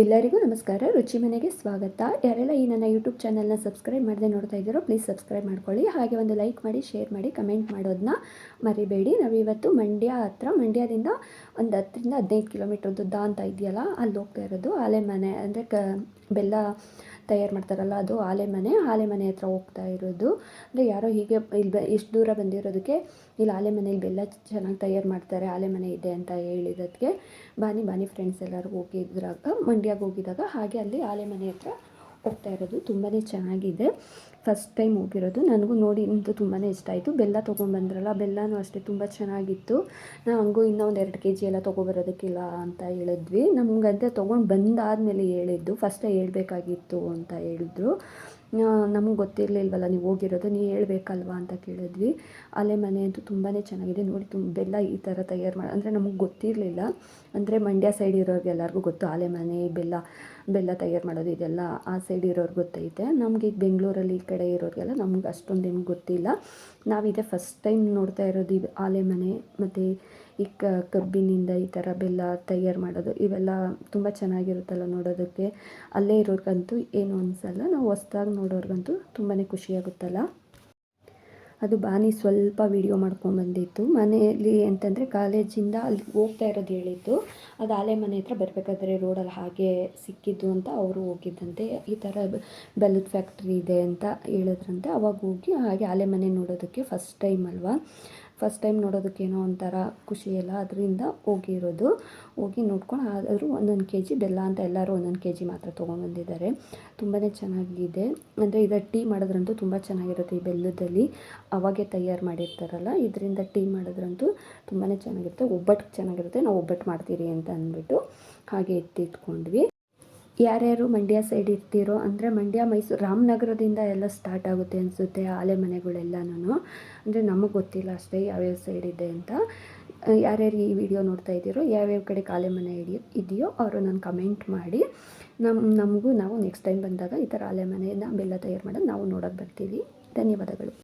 ಎಲ್ಲರಿಗೂ ನಮಸ್ಕಾರ. ರುಚಿ ಮನೆಗೆ ಸ್ವಾಗತ. ಯಾರೆಲ್ಲ ಈ ನನ್ನ ಯೂಟ್ಯೂಬ್ ಚಾನಲ್ನ ಸಬ್ಸ್ಕ್ರೈಬ್ ಮಾಡದೆ ನೋಡ್ತಾ ಇದ್ದೀರೋ ಪ್ಲೀಸ್ ಸಬ್ಸ್ಕ್ರೈಬ್ ಮಾಡ್ಕೊಳ್ಳಿ. ಹಾಗೆ ಒಂದು ಲೈಕ್ ಮಾಡಿ ಶೇರ್ ಮಾಡಿ ಕಮೆಂಟ್ ಮಾಡೋದನ್ನ ಮರಿಬೇಡಿ. ನಾವು ಇವತ್ತು ಮಂಡ್ಯ ಹತ್ರ, ಮಂಡ್ಯದಿಂದ ಒಂದು ಹತ್ತರಿಂದ ಹದಿನೈದು ಕಿಲೋಮೀಟರ್ ದುದ್ದ ಅಂತ ಇದೆಯಲ್ಲ, ಅಲ್ಲಿ ಹೋಗ್ತಾ ಇರೋದು. ಆಲೆಮನೆ ಅಂದರೆ ಕ, ಬೆಲ್ಲ ತಯಾರು ಮಾಡ್ತಾರಲ್ಲ, ಅದು ಆಲೆಮನೆ ಆಲೆಮನೆ ಹತ್ರ ಹೋಗ್ತಾ ಇರೋದು. ಅಂದರೆ ಯಾರೋ ಹೀಗೆ ಇಲ್ಲಿ ಇಷ್ಟು ದೂರ ಬಂದಿರೋದಕ್ಕೆ ಇಲ್ಲಿ ಆಲೆಮನೆಯಲ್ಲಿ ಬೆಲ್ಲ ಚೆನ್ನಾಗಿ ತಯಾರು ಮಾಡ್ತಾರೆ ಆಲೆಮನೆ ಇದೆ ಅಂತ ಹೇಳಿರೋದಕ್ಕೆ ಬಾನಿ ಬಾನಿ ಫ್ರೆಂಡ್ಸ್ ಎಲ್ಲರೂ ಹೋಗಿದ್ರಾಗ, ಮಂಡ್ಯಗೆ ಹೋಗಿದಾಗ ಹಾಗೆ ಅಲ್ಲಿ ಆಲೆಮನೆ ಹತ್ರ ಹೋಗ್ತಾ ಇರೋದು ತುಂಬಾ ಚೆನ್ನಾಗಿದೆ. ಫಸ್ಟ್ ಟೈಮ್ ಹೋಗಿರೋದು. ನನಗೂ ನೋಡಿ ಇಂದು ತುಂಬಾ ಇಷ್ಟ ಆಯಿತು. ಬೆಲ್ಲ ತೊಗೊಂಡ್ಬಂದ್ರಲ್ಲ, ಬೆಲ್ಲನೂ ಅಷ್ಟೇ ತುಂಬ ಚೆನ್ನಾಗಿತ್ತು. ನಾವು ಹಂಗೂ ಇನ್ನೂ ಒಂದು ಎರಡು ಕೆ ಜಿ ಎಲ್ಲ ತೊಗೊಬರೋದಕ್ಕಿಲ್ಲ ಅಂತ ಹೇಳಿದ್ವಿ. ನಮಗಂತೆ ತೊಗೊಂಡು ಬಂದಾದಮೇಲೆ ಹೇಳಿದ್ದು ಫಸ್ಟೇ ಹೇಳಬೇಕಾಗಿತ್ತು ಅಂತ ಹೇಳಿದ್ರು. ನಮಗೆ ಗೊತ್ತಿರಲಿಲ್ವಲ್ಲ ನೀವು ಹೋಗಿರೋದು, ನೀವು ಹೇಳ್ಬೇಕಲ್ವಾ ಅಂತ ಕೇಳಿದ್ವಿ. ಅಲೆ ಮನೆ ಅಂತೂ ತುಂಬಾ ಚೆನ್ನಾಗಿದೆ, ನೋಡಿ ತುಂಬ, ಬೆಲ್ಲ ಈ ಥರ ತಯಾರು ಮಾಡಿ, ಅಂದರೆ ನಮಗೆ ಗೊತ್ತಿರಲಿಲ್ಲ ಅಂದರೆ ಮಂಡ್ಯ ಸೈಡ್ ಇರೋರಿಗೆ ಎಲ್ಲರಿಗೂ ಗೊತ್ತು, ಆಲೆ ಮನೆ, ಬೆಲ್ಲ ಬೆಲ್ಲ ತಯಾರು ಮಾಡೋದು ಇದೆಲ್ಲ ಆ ಸೈಡ್ ಇರೋರು ಗೊತ್ತೈತೆ. ನಮಗೆ ಈಗ ಬೆಂಗಳೂರಲ್ಲಿ ಈ ಕಡೆ ಇರೋರಿಗೆಲ್ಲ ನಮ್ಗೆ ಅಷ್ಟೊಂದು ಏನು ಗೊತ್ತಿಲ್ಲ. ನಾವಿದೆ ಫಸ್ಟ್ ಟೈಮ್ ನೋಡ್ತಾ ಇರೋದು ಆಲೆ ಮನೆ, ಮತ್ತು ಈ ಕಬ್ಬಿನಿಂದ ಈ ಥರ ಬೆಲ್ಲ ತಯಾರು ಮಾಡೋದು, ಇವೆಲ್ಲ ತುಂಬ ಚೆನ್ನಾಗಿರುತ್ತಲ್ಲ ನೋಡೋದಕ್ಕೆ. ಅಲ್ಲೇ ಇರೋರ್ಗಂತೂ ಏನು ಅನಿಸಲ್ಲ, ನಾವು ಹೊಸ್ದಾಗಿ ನೋಡೋರ್ಗಂತೂ ತುಂಬಾ ಖುಷಿಯಾಗುತ್ತಲ್ಲ. ಅದು ಬಾನಿ ಸ್ವಲ್ಪ ವೀಡಿಯೋ ಮಾಡ್ಕೊಂಡ್ಬಂದಿತ್ತು ಮನೆಯಲ್ಲಿ ಅಂತಂದರೆ ಕಾಲೇಜಿಂದ ಅಲ್ಲಿ ಹೋಗ್ತಾ ಇರೋದು ಹೇಳಿದ್ದು. ಅದು ಆಲೆ ಮನೆ ಹತ್ರ ಬರಬೇಕಾದ್ರೆ ರೋಡಲ್ಲಿ ಹಾಗೆ ಸಿಕ್ಕಿದ್ದು ಅಂತ ಅವರು ಹೋಗಿದ್ದಂತೆ ಈ ಥರ ಬೆಲ್ಲದ ಫ್ಯಾಕ್ಟ್ರಿ ಇದೆ ಅಂತ ಹೇಳಿದ್ರಂತೆ. ಅವಾಗ ಹೋಗಿ ಹಾಗೆ ಆಲೆ ಮನೆ ನೋಡೋದಕ್ಕೆ ಫಸ್ಟ್ ಟೈಮ್ ಅಲ್ವಾ. ಫಸ್ಟ್ ಟೈಮ್ ನೋಡೋದಕ್ಕೇನೋ ಒಂಥರ ಖುಷಿ ಎಲ್ಲ ಅದರಿಂದ ಹೋಗಿರೋದು. ಹೋಗಿ ನೋಡ್ಕೊಂಡು ಆದರೂ ಒಂದೊಂದು ಕೆ ಜಿ ಬೆಲ್ಲ ಅಂತ ಎಲ್ಲರೂ ಒಂದೊಂದು ಕೆ ಜಿ ಮಾತ್ರ ತೊಗೊಂಡ್ಬಂದಿದ್ದಾರೆ ತುಂಬಾ ಚೆನ್ನಾಗಿದೆ. ಅಂದರೆ ಇದು ಟೀ ಮಾಡೋದ್ರಂತೂ ತುಂಬ ಚೆನ್ನಾಗಿರುತ್ತೆ ಈ ಬೆಲ್ಲದಲ್ಲಿ. ಅವಾಗೆ ತಯಾರು ಮಾಡಿರ್ತಾರಲ್ಲ, ಇದರಿಂದ ಟೀ ಮಾಡೋದ್ರಂತೂ ತುಂಬಾ ಚೆನ್ನಾಗಿರುತ್ತೆ. ಒಬ್ಬಟ್ಟು ಚೆನ್ನಾಗಿರುತ್ತೆ. ನಾವು ಒಬ್ಬಟ್ಟು ಮಾಡ್ತೀರಿ ಅಂತ ಅಂದ್ಬಿಟ್ಟು ಹಾಗೆ ಎತ್ತಿಟ್ಕೊಂಡ್ವಿ ಯಾರ್ಯಾರು ಮಂಡ್ಯ ಸೈಡ್ ಇರ್ತೀರೋ ಅಂದರೆ ಮಂಡ್ಯ, ಮೈಸೂರು, ರಾಮನಗರದಿಂದ ಎಲ್ಲ ಸ್ಟಾರ್ಟ್ ಆಗುತ್ತೆ ಅನಿಸುತ್ತೆ ಆಲೆ ಮನೆಗಳೆಲ್ಲನೂ ಅಂದರೆ ನಮಗೆ ಗೊತ್ತಿಲ್ಲ ಅಷ್ಟೇ ಯಾವ್ಯಾವ ಸೈಡ್ ಇದೆ ಅಂತ. ಯಾರ್ಯಾರು ಈ ವಿಡಿಯೋ ನೋಡ್ತಾ ಇದ್ದೀರೋ, ಯಾವ್ಯಾವ ಕಡೆ ಕಾಲೆ ಮನೆ ಇದೆಯೋ ಇದೆಯೋ ಅವರು ನಾನು ಕಮೆಂಟ್ ಮಾಡಿ. ನಮ್ಮ ನಮಗೂ ನಾವು ನೆಕ್ಸ್ಟ್ ಟೈಮ್ ಬಂದಾಗ ಈ ಥರ ಆಲೆ ಮನೆಯನ್ನು ಬೆಲ್ಲ ತಯಾರು ಮಾಡೋದು ನಾವು ನೋಡೋಕೆ ಬರ್ತೀವಿ. ಧನ್ಯವಾದಗಳು.